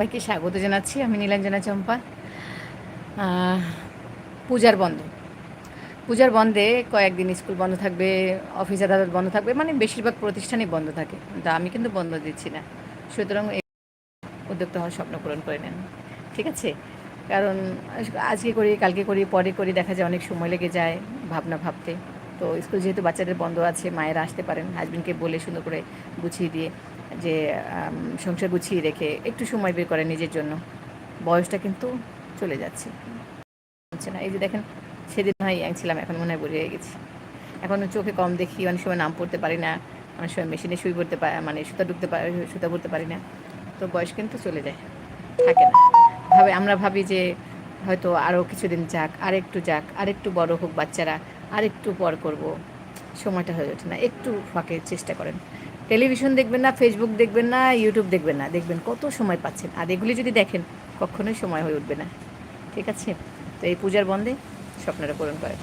সবাইকে স্বাগত জানাচ্ছি। আমি নীলাঞ্জনা চম্পা। পূজার বন্ধ। পূজার বন্ধে কয়েকদিন স্কুল বন্ধ থাকবে, অফিস আদালত বন্ধ থাকবে মানে বেশিরভাগ প্রতিষ্ঠানই বন্ধ থাকে। তা আমি কিন্তু বন্ধ দিচ্ছি না। সুতরাং উদ্যোক্তা হওয়ার স্বপ্ন পূরণ করে নেন। ঠিক আছে? কারণ আজকে করি, কালকে করি, পরে করি, দেখা যায় অনেক সময় লেগে যায় ভাবনা ভাবতে। তো স্কুল যেহেতু বাচ্চাদের বন্ধ আছে, মায়েরা আসতে পারেন হাজবেন্ডকে বলে সুন্দর করে গুছিয়ে দিয়ে যে সংসার গুছিয়ে রেখে একটু সময় বের করে নিজের জন্য। বয়সটা কিন্তু চলে যাচ্ছে। হচ্ছে না। এই যে দেখেন, সেদিন হয় ইয়াং ছিলাম, এখন মনে হয় হয়ে গেছি। এখন চোখে কম দেখি, অনেক সময় নাম পড়তে পারি না, অনেক সময় মেশিনে শুই পড়তে পারি মানে সুতা ঢুকতে পারি, সুতা পড়তে পারি না। তো বয়স কিন্তু চলে যায়, থাকে না। ভাবে, আমরা ভাবি যে, হয়তো আরও কিছুদিন যাক আর একটু যাক আর একটু বড় হোক বাচ্চারা, আরেকটু পর করব। সময়টা হয়ে ওঠে না। একটু ফাঁকে চেষ্টা করেন। টেলিভিশন দেখবেন না ফেসবুক দেখবেন না ইউটিউব দেখবেন না। দেখবেন কত সময় পাচ্ছেন। আর এগুলি যদি দেখেন, কখনোই সময় হয়ে উঠবে না। ঠিক আছে? তো এই পূজার বন্ধে স্বপ্নটা পূরণ করেন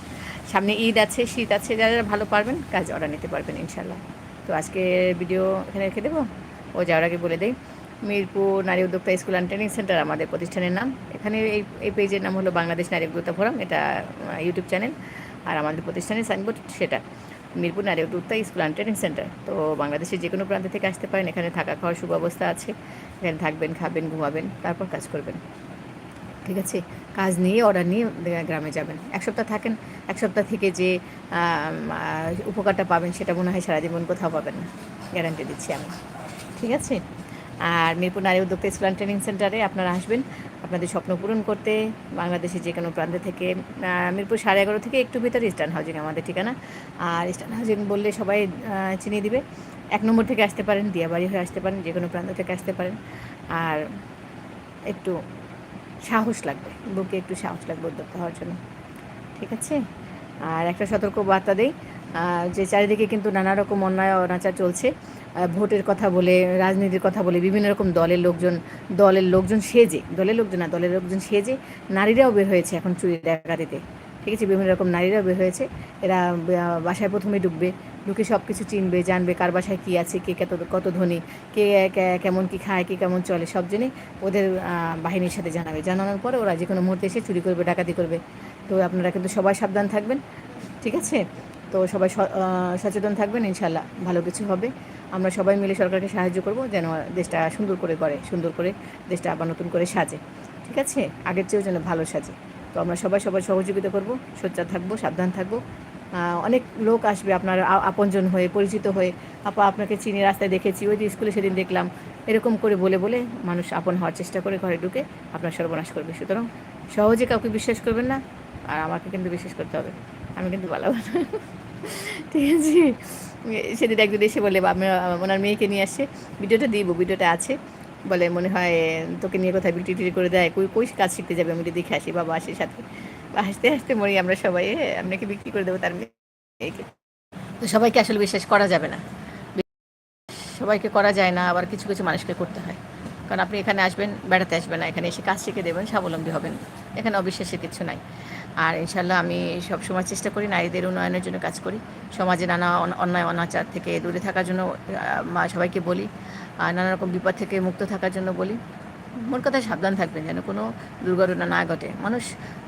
সামনে ঈদ আছে, শীত আছে, যারা যারা ভালো পারবেন, কাজ অর্ডার নিতে পারবেন ইনশাল্লাহ তো আজকে ভিডিও এখানে রেখে দেবো। ও যাওয়ার আগে বলে দেয় মিরপুর নারী উদ্যোক্তা স্কুল অ্যান্ড ট্রেনিং সেন্টার আমাদের প্রতিষ্ঠানের নাম। এখানে এই এই পেজের নাম হলো বাংলাদেশ নারী উদ্যোক্তা ফোরাম এটা ইউটিউব চ্যানেল আর আমাদের প্রতিষ্ঠানের সাইনবোর্ড সেটা। মিরপুর নারী উদ্যোক্তা স্কুল অ্যান্ড ট্রেনিং সেন্টার তো বাংলাদেশের যে কোনো প্রান্ত থেকে আসতে পারেন, এখানে থাকা খাওয়ার সুব্যবস্থা আছে। এখানে থাকবেন, খাবেন, ঘুমাবেন, তারপর কাজ করবেন। ঠিক আছে? কাজ নিয়ে অর্ডার নিয়ে গ্রামে যাবেন। এক সপ্তাহ থাকেন, এক সপ্তাহ থেকে যে উপকারটা পাবেন, সেটা মনে হয় সারা জীবন কোথাও পাবেন না। গ্যারান্টি দিচ্ছি আমি। ঠিক আছে? আর মিরপুর নারী উদ্যোক্তা স্কুল অ্যান্ড ট্রেনিং সেন্টারে আপনারা আসবেন। আপনাদের স্বপ্ন পূরণ করতে, বাংলাদেশের যে কোনো প্রান্ত থেকে মিরপুর সাড়ে এগারো থেকে একটু ভিতরে ইস্টার্ন হাউজিং আমাদের ঠিকানা। আর ইস্টার্ন হাউজিং বললে সবাই চিনিয়ে দিবে। এক নম্বর থেকে আসতে পারেন, দিয়াবাড়ি হয়ে আসতে পারেন, যে কোনো প্রান্ত থেকে আসতে পারেন। আর একটু সাহস লাগবে, বুকে একটু সাহস লাগবে উদ্যোক্তা হওয়ার জন্য। ঠিক আছে? আর একটা সতর্ক বার্তা দেই যে চারিদিকে কিন্তু নানা রকম অন্যায় অনাচার চলছে। ভোটের কথা বলে, রাজনীতির কথা বলে, বিভিন্ন রকম দলের লোকজন দলের লোকজন সেজে, দলের লোকজন না, দলের লোকজন সেজে নারীরাও বের হয়েছে এখন চুরি দিতে ঠিক আছে, বিভিন্ন রকম নারীরাও বের হয়েছে। এরা বাসায় প্রথমে ঢুকবে, ঢুকে সব কিছু চিনবে, জানবে কার বাসায় কী আছে, কে কত কত ধনী, কে কেমন কী খায়, কে কেমন চলে, সব জেনে ওদের বাহিনীর সাথে জানাবে। জানানোর পরে ওরা যে কোনো মুহূর্তে এসে চুরি করবে, ডাকাতি করবে। তো আপনারা কিন্তু সবাই সাবধান থাকবেন। ঠিক আছে? তো সবাই সচেতন থাকবেন ইনশাল্লাহ ভালো কিছু হবে। আমরা সবাই মিলে সরকারকে সাহায্য করব যেন দেশটা সুন্দর করে করে সুন্দর করে দেশটা আবার নতুন করে সাজে। ঠিক আছে? আগের চেয়েও যেন ভালো সাজে। তো আমরা সবাই সবাই সহযোগিতা করব, সোচ্চার থাকব, সাবধান থাকব। অনেক লোক আসবে আপনার আপনজন হয়ে, পরিচিত হয়ে। আপা, আপনাকে চিনি, রাস্তায় দেখেছি, ওই যে স্কুলে সেদিন দেখলাম। এরকম করে বলে বলে মানুষ আপন হওয়ার চেষ্টা করে ঘরে ঢুকে আপনার সর্বনাশ করবে। সুতরাং সহজে কাউকে বিশ্বাস করবেন না, আর আমাকে কিন্তু বিশ্বাস করতে হবে। আমি কিন্তু ভালো ঠিক আছে? সেদিন একদিন এসে বলে ওনার মেয়েকে নিয়ে আসছে। ভিডিওটা দিব, ভিডিওটা আছে। বলে, মনে হয়, তোকে নিয়ে কোথায় বিক্রি টিটি করে দেয়। কই কই কাজ শিখতে যাবে? আমি দেখে আসি, বাবা আসি সাথে। হাসতে হাসতে মরি আমরা সবাই আপনাকে বিক্রি করে দেবো তার মেয়েকে। তো সবাইকে আসলে বিশ্বাস করা যাবে না। সবাইকে করা যায় না, আবার কিছু কিছু মানুষকে করতে হয়। কারণ আপনি এখানে আসবেন, বেড়াতে আসবেন না, এখানে এসে কাজ শিখে দেবেন, স্বাবলম্বী হবেন। এখানে অবিশ্বাসের কিছু নাই। আর ইনশাল্লাহ আমি সব সময় চেষ্টা করি নারীদের উন্নয়নের জন্য কাজ করি। সমাজে নানা অন্যায়, অনাচার থেকে দূরে থাকার জন্য সবাইকে বলি। আর নানা রকম বিপদ থেকে মুক্ত থাকার জন্য বলি। মোট কথায় সাবধান থাকবেন যেন কোনো দুর্ঘটনা না ঘটে। মানুষ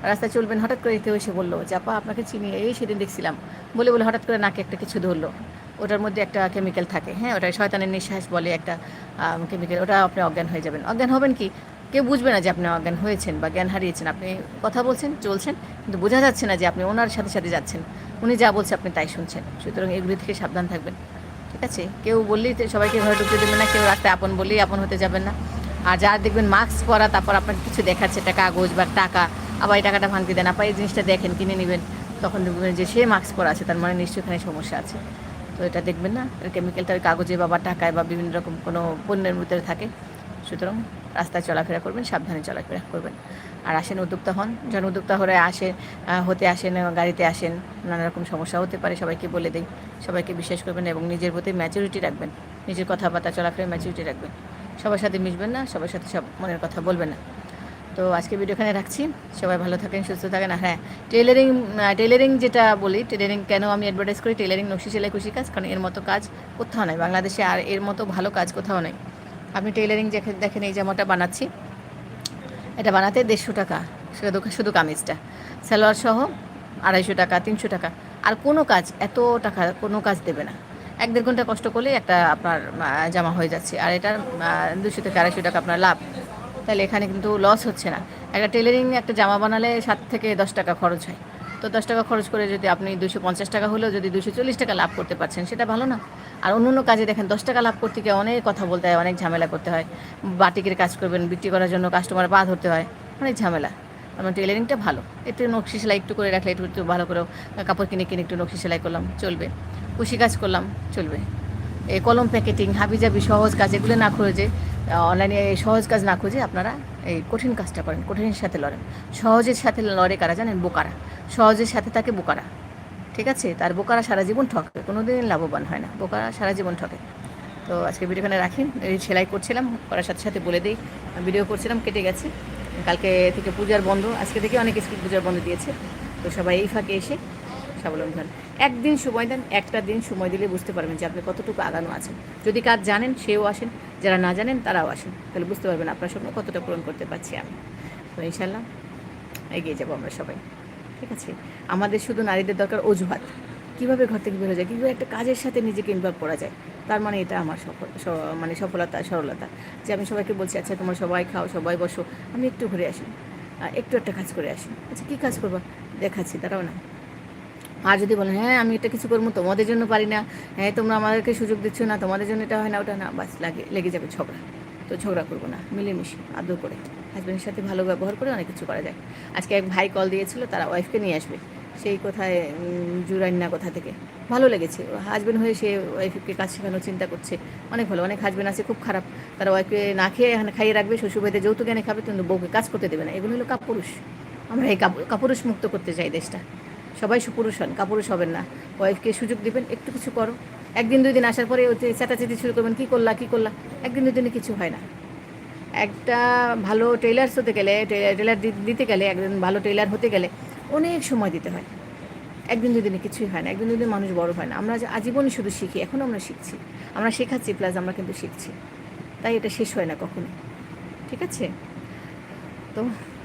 রাস্তায় চলবেন, হঠাৎ করে কেউ এসে বলল চাপা আপনাকে চিনি এই সেদিন দেখছিলাম। বলে বলে হঠাৎ করে নাকে একটা কিছু ধরলো। ওটার মধ্যে একটা কেমিক্যাল থাকে হ্যাঁ? ওটা শয়তানের নিঃশ্বাস বলে একটা কেমিক্যাল ওটা আপনি অজ্ঞান হয়ে যাবেন। অজ্ঞান হবেন কি? কেউ বুঝবে না যে আপনি অজ্ঞান হয়েছেন বা জ্ঞান হারিয়েছেন। আপনি কথা বলছেন, চলছেন, কিন্তু বোঝা যাচ্ছে না যে আপনি ওনার সাথে সাথে যাচ্ছেন। উনি যা বলছে আপনি তাই শুনছেন। সুতরাং এগুলি থেকে সাবধান থাকবেন। ঠিক আছে? কেউ বললেই সবাইকে ঘরে ঢুকতে দেবেন না, কেউ রাস্তায় আপন বললেই আপন হতে যাবেন না। আর যারা দেখবেন মাস্ক পরা, তারপর আপনার কিছু দেখাচ্ছে একটা কাগজ বা টাকা, আবার এই টাকাটা ভাঙতে দেন। আবার এই জিনিসটা দেখেন, কিনে নেবেন। তখন দেখবেন যে সে মাস্ক পরা আছে, তার মানে নিশ্চয়ই এখানে সমস্যা আছে। তো এটা দেখবেন না কেমিক্যালটা কাগজে বা টাকায় বা বিভিন্ন রকম কোনো পণ্যের ভিতরে থাকে। সুতরাং রাস্তায় চলাফেরা করবেন, সাবধানে চলাফেরা করবেন। আর আসেন উদ্যোক্তা হন, যখন উদ্যোক্তা হয়ে আসে হতে আসেন, গাড়িতে আসেন, নানা রকম সমস্যা হতে পারে, সবাইকে বলে দেয় সবাইকে বিশ্বাস করবেন এবং নিজের প্রতি ম্যাচুরিটি রাখবেন। নিজের কথাবার্তা চলাফেরা ম্যাচুরিটি রাখবেন। সবার সাথে মিশবেন না, সবার সাথে সব মনের কথা বলবেন না। তো আজকে ভিডিও এখানে রাখছি। সবাই ভালো থাকেন, সুস্থ থাকেন। হ্যাঁ টেলারিং টেলারিং যেটা বলি টেলারিং কেন আমি অ্যাডভার্টাইজ করি? টেলারিং নকশি, সেলাই খুশি কাজ, কারণ এর মতো কাজ কোথাও নাই। বাংলাদেশে আর এর মতো ভালো কাজ কোথাও নেই। আপনি টেইলারিং দেখেন দেখেন এই জামাটা বানাচ্ছি। এটা বানাতে দেড়শো টাকা। শুধু শুধু কামিজটা। সালোয়ার সহ আড়াইশো টাকা, তিনশো টাকা। আর কোনো কাজ, এত টাকা কোনো কাজ দেবে না। এক দেড় ঘণ্টা কষ্ট করলেই একটা আপনার জামা হয়ে যাচ্ছে। আর এটার দুশো থেকে আড়াইশো টাকা আপনার লাভ। তাহলে এখানে কিন্তু লস হচ্ছে না। একটা টেলারিং একটা জামা বানালে সাত থেকে দশ টাকা খরচ হয়। তো দশ টাকা খরচ করে যদি আপনি দুশো পঞ্চাশ টাকা হলেও যদি দুশো চল্লিশ টাকা লাভ করতে পারছেন, সেটা ভালো না। আর অন্য অন্য কাজে দেখেন, দশ টাকা লাভ করতে গিয়ে অনেক কথা বলতে হয়, অনেক ঝামেলা করতে হয়। বাটিকের কাজ করবেন, বিক্রি করার জন্য কাস্টমার পা ধরতে হয়, অনেক ঝামেলা। আমার টেলারিংটা ভালো। একটু নকশি সেলাই একটু করে রাখলে একটু একটু ভালো করে কাপড় কিনে কিনে একটু নকশি সেলাই করলাম, চলবে। কুশি কাজ করলাম, চলবে। এই কলম প্যাকেটিং, হাবিজাবি, সহজ কাজ, এগুলো না খুঁজে অনলাইনে এই সহজ কাজ না খুঁজে আপনারা এই কঠিন কাজটা করেন, কঠিনের সাথে লড়েন। সহজের সাথে লড়ে কারা জানেন? বোকারা। সহজের সাথে থাকে বোকারা। ঠিক আছে? তার বোকারা সারা জীবন ঠকে। কোনো দিন লাভবান হয় না। বোকারা সারা জীবন ঠকে। তো আজকে ভিডিওখানে রাখি। এই সেলাই করছিলাম, করার সাথে সাথে বলে দিই। ভিডিও করছিলাম, কেটে গেছে। কালকে থেকে পূজার বন্ধ। আজকে থেকে অনেক স্কুল পূজার বন্ধ দিয়েছে। তো সবাই এই ফাঁকে এসে স্বাবলম্বী হন। একদিন সময় দেন, একটা দিন সময় দিলে বুঝতে পারবেন যে আপনি কতটুকু আগানো আছেন। যদি কাজ জানেন, সেও আসেন, যারা না জানেন, তারাও আসেন। তাহলে বুঝতে পারবেন আপনার স্বপ্ন কতটা পূরণ করতে পারছি আমি। তো ইনশাল্লাহ এগিয়ে যাব আমরা সবাই। ঠিক আছে? আমাদের শুধু নারীদের দরকার অজুহাত। কীভাবে ঘর থেকে বেরো যায়, কীভাবে একটা কাজের সাথে নিজেকে ইনভলভ করা যায়, তার মানে এটা আমার সফল মানে সফলতা, সরলতা। যে আমি সবাইকে বলছি আচ্ছা তোমরা সবাই খাও, সবাই বসো, আমি একটু ঘুরে আসি একটু একটা কাজ করে আসি। আচ্ছা কী কাজ করব? দেখাচ্ছি তারাও না। আর যদি বলেন হ্যাঁ আমি এটা কিছু করব, তোমাদের জন্য পারি না। হ্যাঁ তোমরা আমাদেরকে সুযোগ দিচ্ছ না, তোমাদের জন্য এটা হয় না, ওটা না। বাস, লাগে, লেগে যাবে ঝগড়া। তো ঝগড়া করব না, মিলেমিশে, আদর করে। হাজব্যান্ডের সাথে ভালো ব্যবহার করে অনেক কিছু করা যায়। আজকে এক ভাই কল দিয়েছিল, তারা ওয়াইফকে নিয়ে আসবে। সেই কোথায় জুরাইন না কোথা থেকে? ভালো লেগেছে। হাজব্যান্ড হয়ে সে ওয়াইফকে কাজ শেখানোর চিন্তা করছে। অনেক ভালো, অনেক হাজব্যান্ড আছে, খুব খারাপ। তারা ওয়াইফকে না খেয়ে, এখানে খাইয়ে রাখবে, শ্বশুরবাড়িতে যৌতুক এনে খাবে, কিন্তু বউকে কাজ করতে দেবে না। এগুলো হলো কাপুরুষ। আমরা এই কাপু- কাপুরুষ মুক্ত করতে চাই দেশটা। সবাই সুপুরুষ হন কাপুরুষ হবেন না। ওয়াইফকে সুযোগ দিবেন, একটু কিছু করো। একদিন দুই দিন আসার পরে ওতে চেঁচাচেঁচি শুরু করবেন, কী করলা কী করলা? একদিন দুই দিনে কিছু হয় না। একটা ভালো টেইলার্স হতে গেলে টেলার দিতে গেলে একদিন ভালো টেইলার হতে গেলে অনেক সময় দিতে হয়। একদিন দুই দিনে কিছুই হয় না, একদিন দুই দিন মানুষ বড় হয় না। আমরা আজীবনই শুধু শিখি এখনও আমরা শিখছি। আমরা শেখাচ্ছি, প্লাস আমরা কিন্তু শিখছি। তাই এটা শেষ হয় না কখনো ঠিক আছে? তো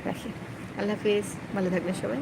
রাখি। আল্লাহ হাফিজ। ভালো থাকবেন সবাই।